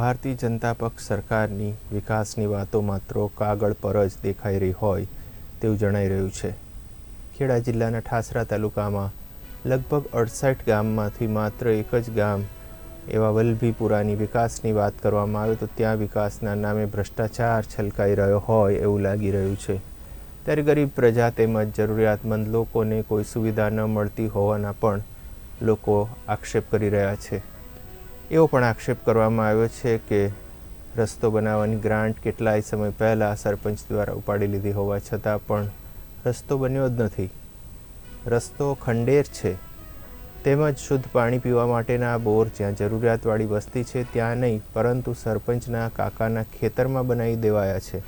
ભારતીય જનતા પક્ષ સરકારની વિકાસની વાતો માત્ર કાગળ પર જ દેખાઈ રહી હોય તેવું જણાઈ રહ્યું છે. ખેડા જિલ્લાના ઠાસરા તાલુકામાં લગભગ અડસઠ ગામમાંથી માત્ર એક જ ગામ એવા વલ્લભીપુરાની વિકાસની વાત કરવામાં આવે તો ત્યાં વિકાસના નામે ભ્રષ્ટાચાર છલકાઈ રહ્યો હોય એવું લાગી રહ્યું છે. ત્યારે ગરીબ પ્રજા તેમજ જરૂરિયાતમંદ લોકોને કોઈ સુવિધા ન મળતી હોવાના પણ લોકો આક્ષેપ કરી રહ્યા છે. એવો પણ આક્ષેપ કરવામાં આવ્યો છે કે રસ્તો બનાવવાની ગ્રાન્ટ કેટલાય સમય પહેલાં સરપંચ દ્વારા ઉપાડી લીધી હોવા છતાં પણ રસ્તો બન્યો જ નથી. રસ્તો ખંડેર છે. તેમજ શુદ્ધ પાણી પીવા માટેના બોર જ્યાં જરૂરિયાતવાળી વસ્તી છે ત્યાં નહીં, પરંતુ સરપંચના કાકાના ખેતરમાં બનાવી દેવાયા છે.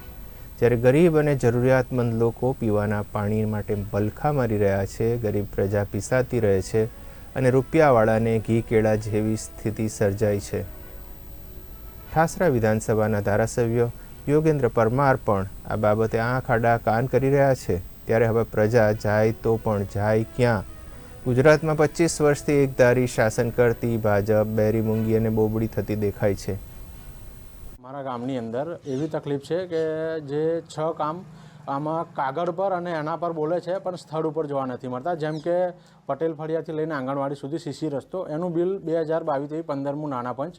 જ્યારે ગરીબ અને જરૂરિયાતમંદ લોકો પીવાના પાણી માટે બલખા મારી રહ્યા છે, ગરીબ પ્રજા પીસાતી રહે છે અને રૂપિયાવાળાને ઘી કેળા જેવી સ્થિતિ સર્જાઈ છે. ઠાસરા વિધાનસભાના ધારાસભ્ય યોગેન્દ્ર પરમાર પણ આ બાબતે આંખ આડા કાન કરી રહ્યા છે. ત્યારે હવે પ્રજા જાય તો પણ જાય ક્યાં? ગુજરાતમાં પચીસ વર્ષથી એકધારી શાસન કરતી ભાજપ બેરી મૂંગી અને બોબડી થતી દેખાય છે. મારા ગામની અંદર એવી તકલીફ છે કે જે છ કામ આમાં કાગળ પર અને એના પર બોલે છે, પણ સ્થળ ઉપર જોવા નથી મળતા. જેમ કે પટેલ ફળિયાથી લઈને આંગણવાડી સુધી સીસી રસ્તો, એનું બિલ બે હજાર બાવીસથી પંદરમું નાના પંચ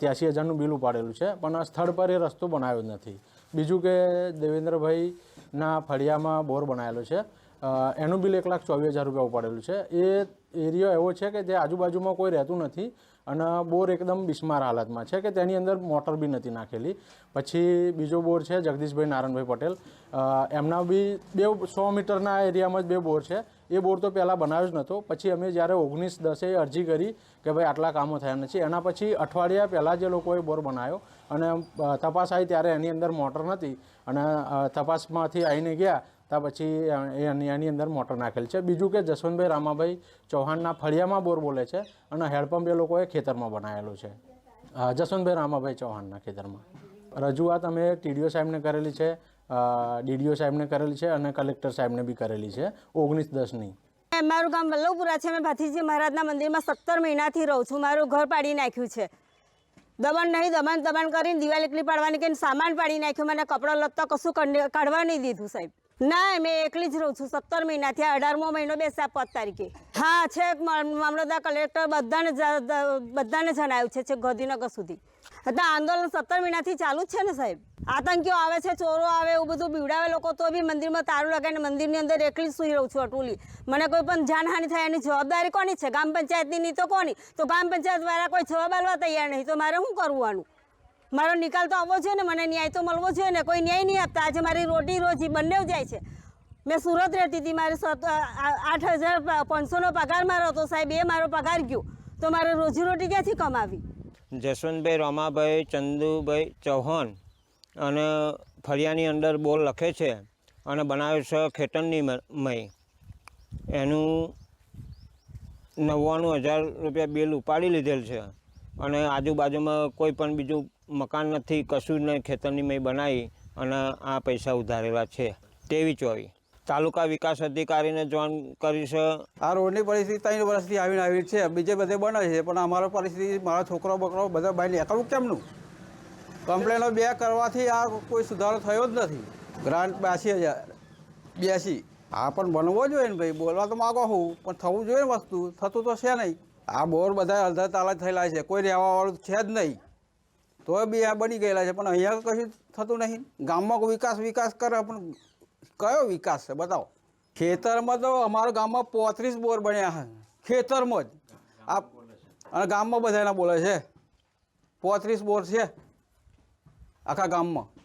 ત્યાસી હજારનું બિલ ઉપાડેલું છે, પણ સ્થળ પર એ રસ્તો બનાવ્યો નથી. બીજું કે દેવેન્દ્રભાઈના ફળિયામાં બોર બનાવેલો છે. એનું બિલ એક લાખ ચોવીસ હજાર રૂપિયા ઉપાડેલું છે. એ એરિયો એવો છે કે જે આજુબાજુમાં કોઈ રહેતું નથી અને બોર એકદમ બિસ્માર હાલતમાં છે કે તેની અંદર મોટર બી નથી નાખેલી. પછી બીજો બોર છે જગદીશભાઈ નારાયણભાઈ પટેલ. એમના બી બે સો મીટરના એરિયામાં જ બે બોર છે. એ બોર તો પહેલાં બનાવ્યો જ નહોતો પછી અમે જ્યારે ઓગણીસ દસે અરજી કરી કે ભાઈ આટલા કામો થયા નથી. એના પછી અઠવાડિયા પહેલાં જે લોકોએ બોર બનાવ્યો અને તપાસ આવી ત્યારે એની અંદર મોટર નથી અને તપાસમાંથી આવીને ગયા ત્યાં પછી એની અંદર મોટર નાખેલ છે. બીજું કે જસવંતભાઈ રામાભાઈ ચૌહાણના ફળિયામાં બોર બોલે છે અને હેડપંપ એ લોકોએ ખેતરમાં બનાવેલો છે. જસવંતભાઈ રામાભાઈ ચૌહાણના ખેતરમાં. રજૂઆત અમે ટીડીઓ સાહેબને કરેલી છે ડીડીઓ સાહેબને કરેલી છે અને કલેક્ટર સાહેબને બી કરેલી છે, ઓગણીસ દસની. મારું ગામ વલ્લભપુરા છે. મેં ભાથીજી મહારાજના મંદિરમાં સત્તર મહિનાથી રહું છું. મારું ઘર પાડી નાખ્યું છે. દબાણ નહીં દબાણ દબાણ કરીને દિવાલ એકલી પાડવાની કે સામાન પાડી નાખ્યું, મને કપડાં લત્તા કશું કાઢવા નહીં દીધું સાહેબ. ના, મેં એકલી જ રહું છું. સત્તર મહિનાથી અઢારમો મહિનો બેસા પદ તારીખે. હા, છે મામ- મામલતદાર કલેક્ટર બધાને બધાને જણાવ્યું છે છેક ગાંધીનગર સુધી. હતા આંદોલન સત્તર મહિનાથી ચાલુ જ છે ને, સાહેબ? આતંકીઓ આવે છે, ચોરો આવે, એવું બધું બીવડાવે લોકો, તો બી મંદિરમાં તારું લગાવીને મંદિરની અંદર એકલી સુઈ રહું છું અટુલી. મને કોઈ પણ જાનહાનિ થાય એની જવાબદારી કોની છે? ગ્રામ પંચાયતની તો કોની? તો ગ્રામ પંચાયત વાળા કોઈ જવાબ આપવા તૈયાર નહીં, તો મારે શું કરવું આનું? મારો નિકાલ તો આવવો જોઈએ ને, મને ન્યાય તો મળવો જોઈએ ને, કોઈ ન્યાય નહીં આપતા. આજે મારી રોટી રોજી બંને જાય છે. મેં સુરત રહેતી હતી, મારે આઠ હજાર પાંચસોનો પગાર મારો હતો, સાહેબ, એ મારો પગાર ગયો. તો મારે રોજીરોટી ક્યાંથી કમાવી? જસવંતભાઈ, રમાભાઈ, ચંદુભાઈ ચૌહાણ અને ફળિયાની અંદર બોલ લખે છે અને બનાવે છે ખેતરની મય. એનું નવ્વાણું હજાર રૂપિયા બિલ ઉપાડી લીધેલ છે. અને આજુબાજુમાં કોઈ પણ બીજું મકાન નથી, કશું જ ખેતરની મેં બનાવી અને આ પૈસા ઉધારેલા છે. તેવી ચોવી તાલુકા વિકાસ અધિકારીને જોઈન કરી છે. આ રોડની પરિસ્થિતિ ત્રણ વર્ષથી આવીને આવી છે. બીજે બધે બને છે, પણ અમારો પરિસ્થિતિ, મારો છોકરો બકરો બધા બહાર નીકળવું કેમનું? કમ્પ્લેનો બે કરવાથી આ કોઈ સુધારો થયો જ નથી. ગ્રાન્ટ બ્યાસી હજાર બ્યાસી આ પણ બનવો જોઈએ ને ભાઈ, બોલવા તો માગો હું, પણ થવું જોઈએ વસ્તુ, થતું તો છે નહીં. આ બોર બધા અડધા તાલા થયેલા છે. કોઈ રહેવાવાળું છે જ નહીં. તો બી આ બની ગયેલા છે. પણ અહીંયા કશું થતું નહીં. ગામમાં વિકાસ વિકાસ કરે પણ કયો વિકાસ છે? બતાવો. ખેતરમાં તો અમારા ગામમાં પોત્રીસ બોર બન્યા છે. ખેતરમાં જ. આ અને ગામમાં બધાના બોલે છે. પોત્રીસ બોર છે આખા ગામમાં.